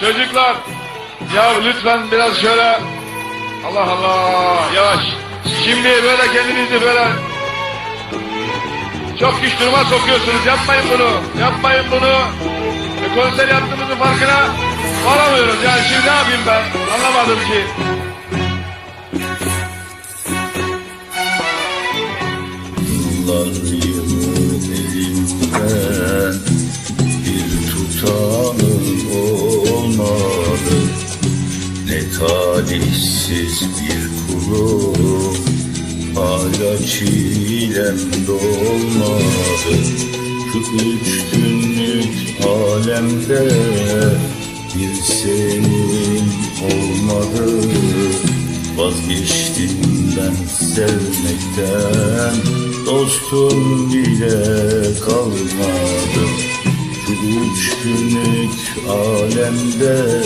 Çocuklar ya lütfen biraz şöyle Allah Allah yavaş. Şimdi böyle kendinizi böyle çok güç duruma sokuyorsunuz. Yapmayın bunu. Yapmayın bunu. E, konser yaptığımızın farkına varamıyoruz. Yani şimdi ne yapayım ben? Anlamadım ki. Yıllar yılı elimden talihsiz bir kulum hala çilem dolmadı. Şu üç günlük alemde bir senin olmadı. Vazgeçtim ben sevmekten Dostum bile kalmadı. Şu üç günlük alemde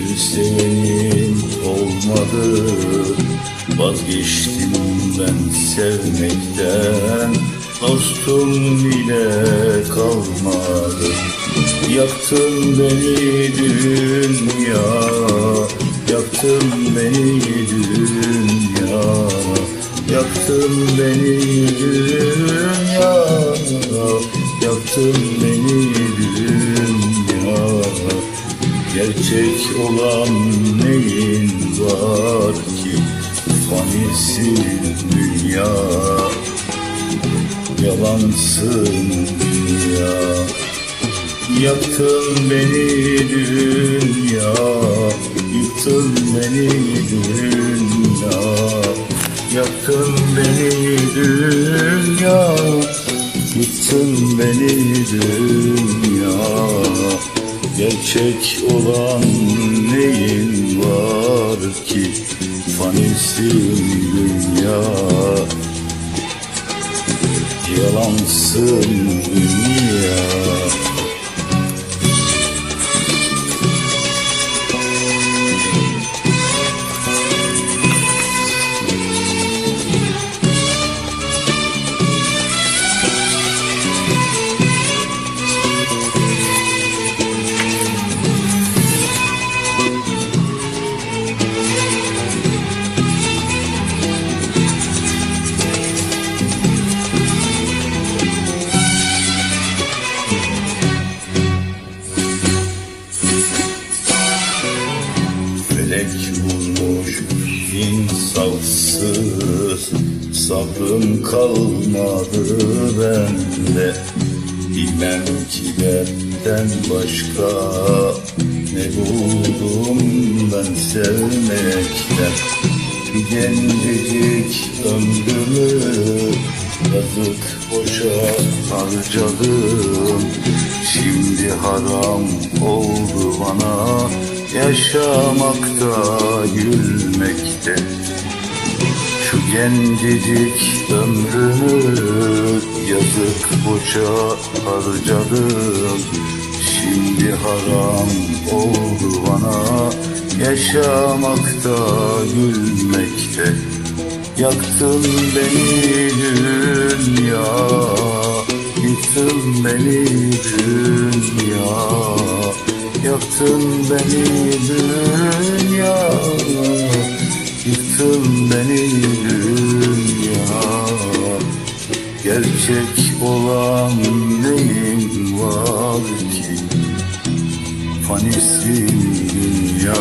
Bir senin olmadı. Vazgeçtim ben sevmekten Dostum bile kalmadı. Yaktın beni dünya Yaktın beni dünya. Yaktın beni dünya Yaktın beni dünya Gerçek olan neyin var ki? Fanisi dünya. Yalansın dünya. Yaktın beni dünya. Yıktın beni dünya. Yaktın beni dünya. Yıktın beni dünya Gerçek olan neyin var ki? Fanisin dünya. Yalansın dünya Felek vurmuş insafsız Sabrım kalmadı bende Bilmem ki dertten başka. Ne buldum ben sevmekten Bir gencecik ömrümü Yazık boşa harcadım. Şimdi haram oldu bana Yaşamakta, gülmekte. Şu gencecik ömrümü Yazık boşa harcadım. Şimdi haram oldu bana. Yaşamakta, gülmekte. Yaktın beni dünya Yıktın beni dünya Yaktın beni dünya Yıktın beni dünya. Gerçek olan neyin var ki Fanisi dünya.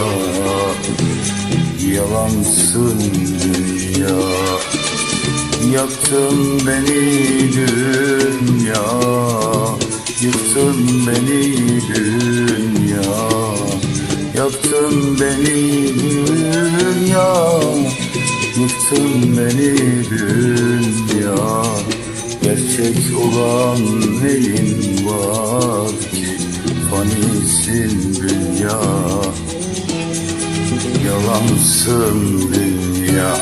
Yalansın dünya. Yaktın beni dünya Yıktın beni dünya Yaktın beni dünya. Yıktın beni dünya Gerçek olan neyin var ki? Fanisin dünya Yalansın dünya